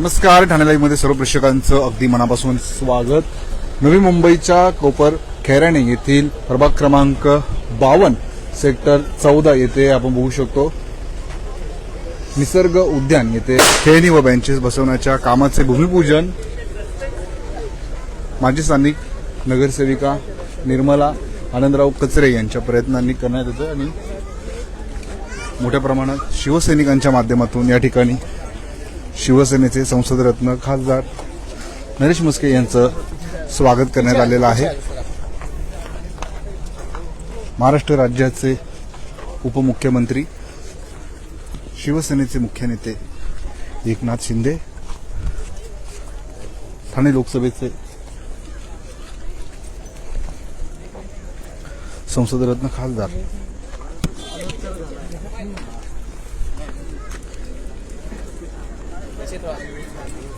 नमस्कार ठाणे लाईव्हमध्ये सर्व प्रेक्षकांचं अगदी मनापासून स्वागत. नवी मुंबईच्या कोपर खैराणे येथील प्रभाग क्रमांक बावन सेक्टर चौदा येथे आपण बघू शकतो. निसर्ग उद्यान येथे खेळणी व बेंचेस बसवण्याच्या कामाचे भूमिपूजन. माजी स्थानिक नगरसेविका निर्मला आनंदराव कचरे यांच्या प्रयत्नांनी करण्यात येतं आणि मोठ्या प्रमाणात शिवसैनिकांच्या माध्यमातून या ठिकाणी शिवसेनेचे संसदरत्न खासदार नरेश मुस्के यांचं स्वागत करण्यात आलेलं आहे. महाराष्ट्र राज्याचे उपमुख्यमंत्री शिवसेनेचे मुख्य नेते एकनाथ शिंदे ठाणे लोकसभेचे संसदरत्न खासदार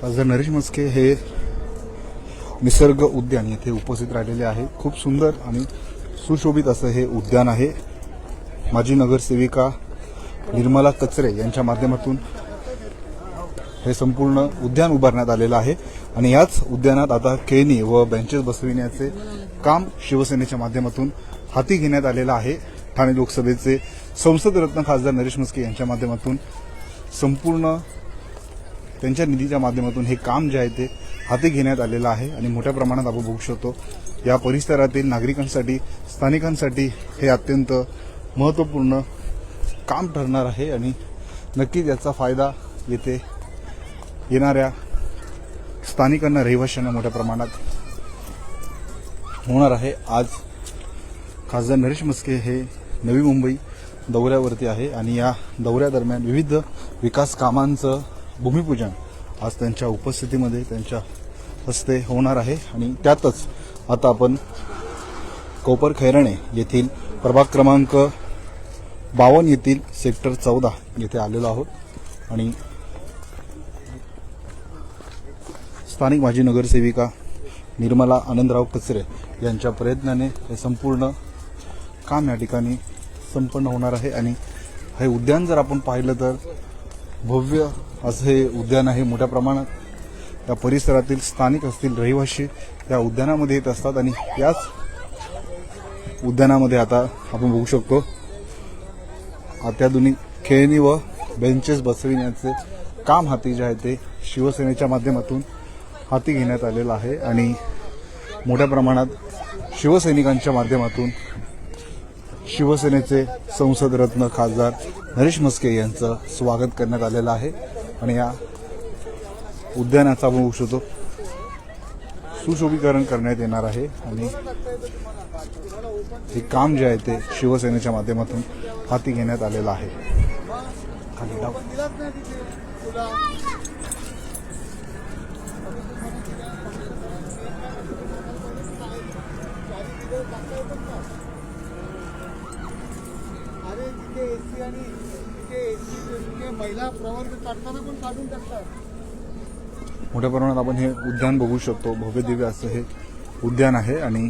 खासदार नरेश मस्के हे निसर्ग उद्यान येथे उपस्थित राहिलेले आहे. खूप सुंदर आणि सुशोभित असं हे उद्यान आहे. माजी नगरसेविका निर्मला कचरे यांच्या माध्यमातून हे संपूर्ण उद्यान उभारण्यात आलेलं आहे. आणि याच उद्यानात आता केनी व बेंचेस बसविण्याचे काम शिवसेनेच्या माध्यमातून हाती घेण्यात आलेलं आहे. ठाणे लोकसभेचे संसदरत्न खासदार नरेश मस्के यांच्या माध्यमातून संपूर्ण त्यांच्या निधीच्या माध्यमातून हे काम जे आहे ते हाती घेण्यात आलेलं आहे आणि मोठ्या प्रमाणात आपण बघू शकतो या परिसरातील नागरिकांसाठी स्थानिकांसाठी हे अत्यंत महत्त्वपूर्ण काम ठरणार आहे आणि नक्कीच याचा फायदा येथे येणाऱ्या स्थानिकांना रहिवाशांना मोठ्या प्रमाणात होणार आहे. आज खासदार नरेश मस्के हे नवी मुंबई दौऱ्यावरती आहे आणि या दौऱ्यादरम्यान विविध विकास कामांचं भूमिपूजन आज त्यांच्या उपस्थितीमध्ये त्यांच्या हस्ते होणार आहे आणि त्यातच आता आपण कोपर खैराणे येथील प्रभाग क्रमांक बावन्न येथील सेक्टर चौदा येथे आलेलो आहोत. आणि स्थानिक माजी नगरसेविका निर्मला आनंदराव कचरे यांच्या प्रयत्नाने हे संपूर्ण काम या ठिकाणी संपन्न होणार आहे. आणि हे उद्यान जर आपण पाहिलं तर भव्य असं हे उद्यान आहे मोठ्या प्रमाणात. या परिसरातील स्थानिक असतील रहिवासी या उद्यानामध्ये येत असतात आणि याच उद्यानामध्ये आता आपण बघू शकतो अत्याधुनिक खेळणी व बेंचेस बसविण्याचे काम हाती जे आहे ते शिवसेनेच्या माध्यमातून हाती घेण्यात आलेलं आहे आणि मोठ्या प्रमाणात शिवसैनिकांच्या माध्यमातून शिवसेनेचे संसदरत्न खासदार नरेश मस्के यांचं स्वागत करण्यात आलेलं आहे. आणि या उद्यानाचा आपण बघू शकतो. सुशोभीकरण करण्यात येणार आहे. आणि हे काम जे आहे ते शिवसेनेच्या माध्यमातून हाती घेण्यात आलेलं आहे. खाली तिथे एसी आणि तिथे एसी तिथे महिला प्रवर्ग काढताना पण काढून टाकतात. मोठ्या प्रमाणात आपण हे उद्यान बघू शकतो. भव्य दिव्य असं हे उद्यान आहे आणि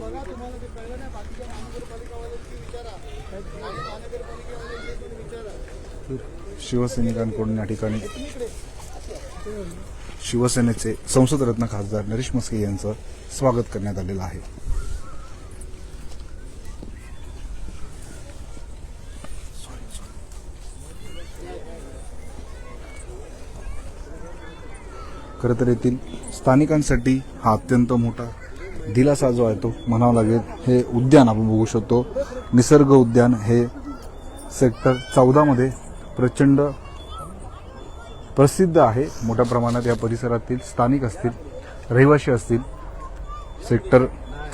बघा तुम्हाला ते कळलं नाही बाकीच्या महानगरपालिकावाल्यांची विचारा. आणि महानगरपालिकेवाल्यांची पण विचारा. शिवसैनिकांकडून या ठिकाणी शिवसेनेचे संसदरत्न खासदार नरेश मस्के यांचं स्वागत करण्यात आलेलं आहे. खरं तर येथील स्थानिकांसाठी हा अत्यंत मोठा दिलासा जो आहे तो म्हणावा लागेल. हे उद्यान आपण बघू शकतो. निसर्ग उद्यान हे सेक्टर चौदामध्ये प्रचंड प्रसिद्ध आहे. मोठ्या प्रमाणात या परिसरातील स्थानिक असतील रहिवासी असतील सेक्टर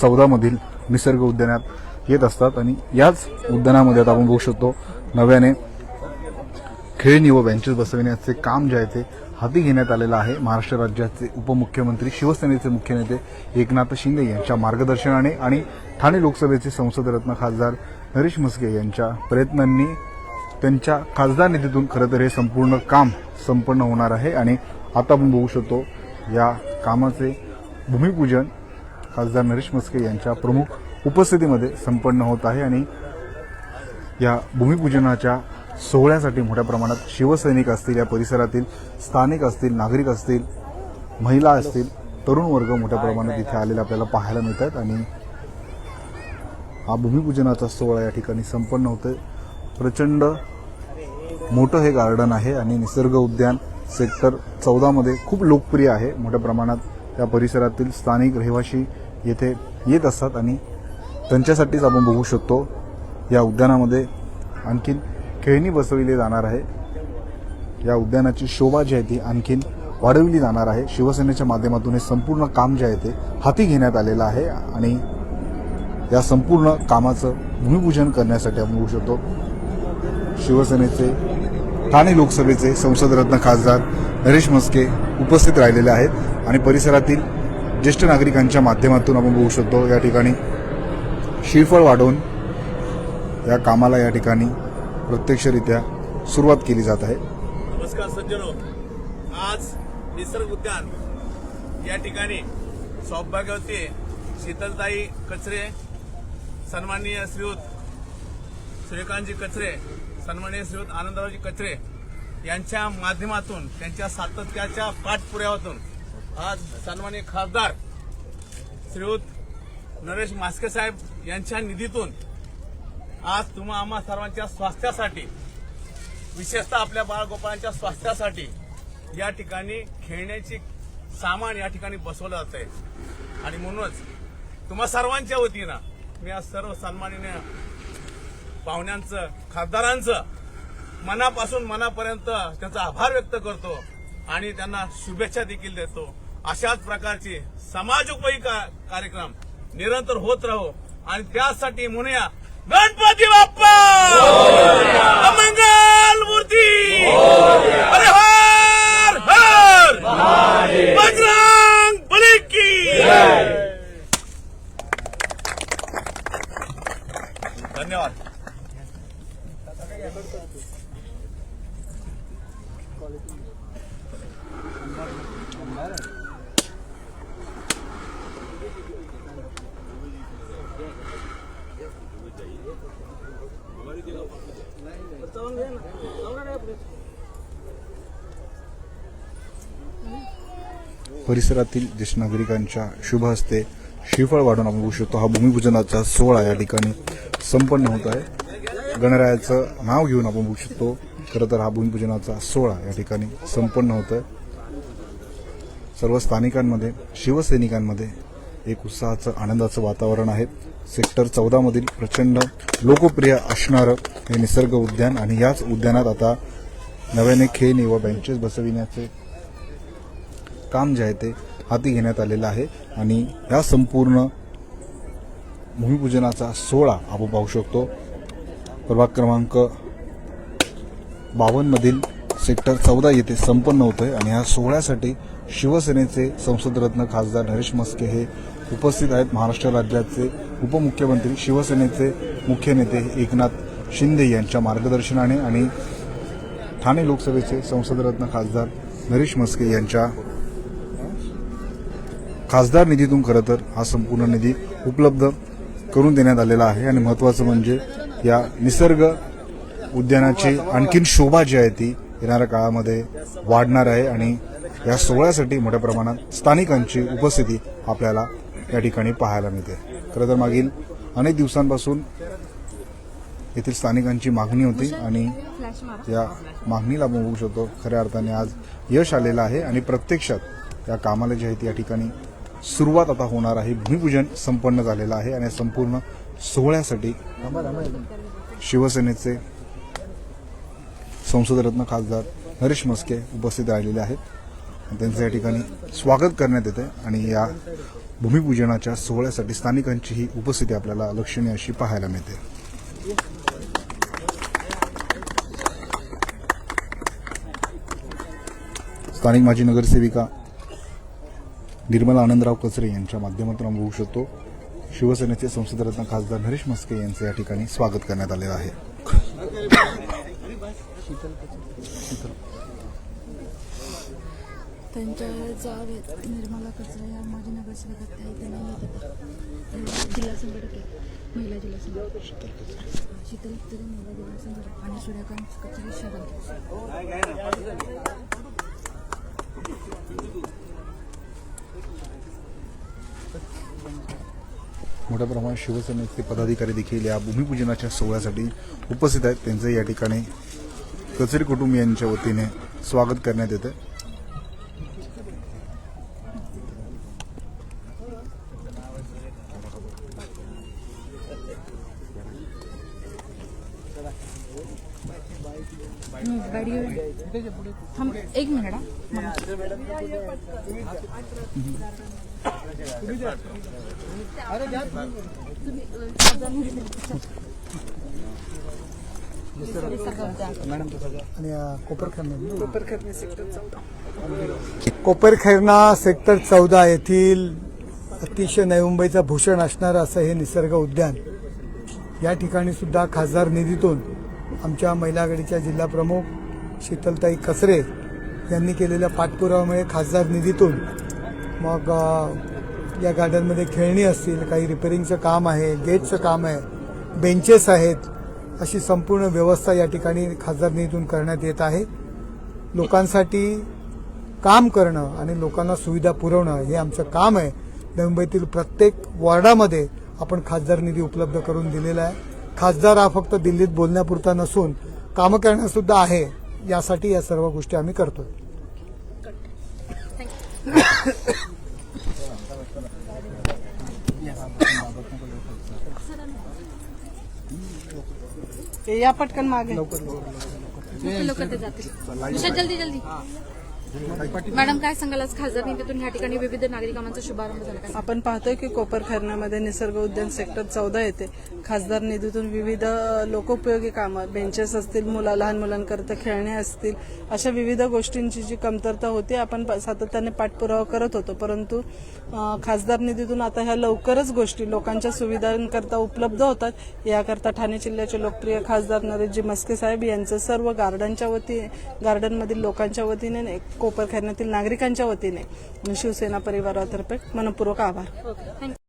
चौदामधील निसर्ग उद्यानात येत असतात आणि याच उद्यानामध्ये आता आपण बघू शकतो नव्याने खेळणी व बेंचेस बसविण्याचे काम जे आहे ते हाती घेण्यात आलेला आहे. महाराष्ट्र राज्याचे उपमुख्यमंत्री शिवसेनेचे मुख्य नेते एकनाथ शिंदे यांच्या मार्गदर्शनाने आणि ठाणे लोकसभेचे संसदरत्न खासदार नरेश म्हस्के यांच्या प्रयत्नांनी त्यांच्या खासदार निधीतून खरं तर हे संपूर्ण काम संपन्न होणार आहे आणि आता आपण बघू शकतो या कामाचे भूमिपूजन खासदार नरेश म्हस्के यांच्या प्रमुख उपस्थितीमध्ये संपन्न होत आहे आणि या भूमिपूजनाच्या सोहळ्यासाठी मोठ्या प्रमाणात शिवसैनिक असतील या परिसरातील स्थानिक असतील नागरिक असतील महिला असतील तरुण वर्ग मोठ्या प्रमाणात इथे आलेले आपल्याला पाहायला मिळत आहेत आणि हा भूमिपूजनाचा सोहळा या ठिकाणी संपन्न होतोय. प्रचंड मोठं हे गार्डन आहे आणि निसर्ग उद्यान सेक्टर चौदामध्ये खूप लोकप्रिय आहे. मोठ्या प्रमाणात या परिसरातील स्थानिक रहिवासी येथे येत असतात आणि त्यांच्यासाठीच आपण बघू शकतो या उद्यानामध्ये आणखीन खेळणी बसविले जाणार आहे. या उद्यानाची शोभा जी आहे ती आणखीन वाढविली जाणार आहे. शिवसेनेच्या माध्यमातून हे संपूर्ण काम जे आहे ते हाती घेण्यात आलेलं आहे आणि या संपूर्ण कामाचं भूमिपूजन करण्यासाठी आपण बघू शकतो. शिवसेनेचे ठाणे लोकसभेचे संसदरत्न खासदार नरेश म्हस्के उपस्थित राहिलेले आहेत आणि परिसरातील ज्येष्ठ नागरिकांच्या माध्यमातून आपण बघू शकतो या ठिकाणी श्रीफळ वाढवून या कामाला या ठिकाणी प्रत्यक्षरित्या सुरुवात केली जात आहे. नमस्कार सज्जनो आज निसर्ग उद्यान या ठिकाणी सौभाग्यवती शीतलताई कचरे सन्माननीय श्रीयुत सूर्यकांतजी कचरे सन्माननीय श्रीयुत आनंदरावजी कचरे यांच्या माध्यमातून त्यांच्या सातत्याच्या पाठपुराव्यातून आज सन्माननीय खासदार श्रीयुत नरेश मास्के साहेब यांच्या निधीतून आज तुम्हा आम्हा सर्वांच्या स्वास्थ्यासाठी विशेषतः आपल्या बाळगोपाळांच्या स्वास्थ्यासाठी या ठिकाणी खेळण्याची सामान या ठिकाणी बसवलं जात आहे आणि म्हणूनच तुम्हा सर्वांच्या वतीनं मी आज सर्व सन्माननीय पाहुण्यांचं खासदारांचं मनापासून मनापर्यंत त्यांचा आभार व्यक्त करतो आणि त्यांना शुभेच्छा देखील देतो. अशाच प्रकारचे समाजोपयोगी का- कार्यक्रम निरंतर होत राहो. आणि त्यासाठी म्हणूया गणपती बाप्पा! अमंगल मूर्ती! अरे हर हर! बजरंग बली की! धन्यवाद। परिसरातील ज्येष्ठ नागरिकांच्या शुभ हस्ते श्रीफळ वाढून आपण बघू शकतो. हा भूमिपूजनाचा सोहळा या ठिकाणी संपन्न होत आहे. गणरायाचं नाव घेऊन आपण बघू शकतो. खरं तर हा भूमिपूजनाचा सोहळा या ठिकाणी संपन्न होत आहे. सर्व स्थानिकांमध्ये शिवसैनिकांमध्ये एक उत्साहाचं आनंदाचं वातावरण आहे. सेक्टर चौदामधील प्रचंड लोकप्रिय असणारं हे निसर्ग उद्यान आणि याच उद्यानात आता नव्याने खेळणी व बेंचेस बसविण्याचे काम जे आहे ते हाती घेण्यात आलेलं आहे. आणि या संपूर्ण भूमिपूजनाचा सोहळा आपण पाहू शकतो. प्रभाग क्रमांक बावन्नमधील सेक्टर चौदा येथे संपन्न होतोय आणि या सोहळ्यासाठी शिवसेनेचे संसदरत्न खासदार नरेश मस्के हे उपस्थित आहेत. महाराष्ट्र राज्याचे उपमुख्यमंत्री शिवसेनेचे मुख्य नेते एकनाथ शिंदे यांच्या मार्गदर्शनाने आणि ठाणे लोकसभेचे संसदरत्न खासदार नरेश मस्के यांच्या खासदार निधीतून खरं तर हा संपूर्ण निधी उपलब्ध करून देण्यात आलेला आहे. आणि महत्त्वाचं म्हणजे या निसर्ग उद्यानाची आणखीन शोभा जी आहे ती येणाऱ्या काळामध्ये वाढणार आहे आणि या सोहळ्यासाठी मोठ्या प्रमाणात स्थानिकांची उपस्थिती आपल्याला या ठिकाणी पाहायला मिळते. खरं तर मागील अनेक दिवसांपासून येथील स्थानिकांची मागणी होती आणि या मागणीला आपण बघू शकतो खऱ्या अर्थाने आज यश आलेलं आहे आणि प्रत्यक्षात या कामाला जे आहे ती या ठिकाणी सुरुवात आता होणार आहे. भूमिपूजन संपन्न झालेलं आहे आणि संपूर्ण सोहळ्यासाठी शिवसेनेचे संसदरत्न खासदार नरेश मस्के उपस्थित राहिलेले आहेत. त्यांचं या ठिकाणी स्वागत करण्यात येते आणि या भूमिपूजनाच्या सोहळ्यासाठी स्थानिकांची ही उपस्थिती आपल्याला लक्षणीय अशी पाहायला मिळते. स्थानिक माजी नगरसेविका निर्मला आनंदराव कचरे यांच्या माध्यमातून आपण होऊ शकतो शिवसेनेचे संसदरत्न खासदार नरेश मस्के यांचं या ठिकाणी स्वागत करण्यात आले आहे. त्यांच्या जाव आहेत निर्मला कचरा या माझ्या नगरसेवकात काही त्यांना येत आता जिल्हा संघटक आहे. महिला जिल्हा संघटक. शीतल तरी महिला जिल्हा संघटक. आणि सूर्यकांत कचरे शरण मोठ्या प्रमाणात शिवसेनेचे पदाधिकारी देखील या भूमिपूजनाच्या सोहळ्यासाठी उपस्थित आहेत. त्यांचं या ठिकाणी कचरी कुटुंबियांच्या वतीने स्वागत करण्यात येतं थांब एक मिनिट कोपरखैरना सेक्टर चौदा येथील अतिशय नवी भूषण असणारं असं हे निसर्ग उद्यान. या ठिकाणी सुद्धा खासदार निधीतून आमच्या महिलागडीच्या जिल्हाप्रमुख शीतलताई कचरे यांनी केलेल्या पाठपुराव्यामुळे खासदार निधीतून मग या गार्डनमध्ये खेळणी असतील काही रिपेरिंगचं काम आहे गेटचं काम आहे बेंचेस आहेत अशी संपूर्ण व्यवस्था या ठिकाणी खासदार निधीतून करण्यात येत आहे. लोकांसाठी काम करणं आणि लोकांना सुविधा पुरवणं हे आमचं काम आहे. मुंबईतील प्रत्येक वॉर्डामध्ये आपण खासदार निधी उपलब्ध करून दिलेला आहे. खासदार हा फक्त दिल्लीत बोलण्यापुरता नसून कामं करण्यासुद्धा आहे यासाठी या सर्व गोष्टी आम्ही करतोय. या पटकन मागे. ते जातील विशाल, जल्दी जल्दी. मॅडम काय सांगाल? आज खासदार निधीतून या ठिकाणी विविध नागरिकांचा कामांचा शुभारंभ झाला. आपण पाहतोय की कोपरखेरण्यामध्ये निसर्ग उद्यान सेक्टर चौदा येथे खासदार निधीतून विविध लोकोपयोगी कामं बेंचेस असतील मुला लहान मुलांकरता खेळणे असतील अशा विविध गोष्टींची जी कमतरता होती आपण सातत्याने पाठपुरावा करत होतो. परंतु खासदार निधीतून आता ह्या लवकरच गोष्टी लोकांच्या सुविधांकरता उपलब्ध होतात. याकरता ठाणे जिल्ह्याचे लोकप्रिय खासदार नरेशजी मस्के साहेब यांचं सर्व गार्डनच्या वती गार्डनमधील लोकांच्या वतीने आणि नागरिकांच्या वतीने शिवसेना परिवारातर्फे मनपूर्वक आभार.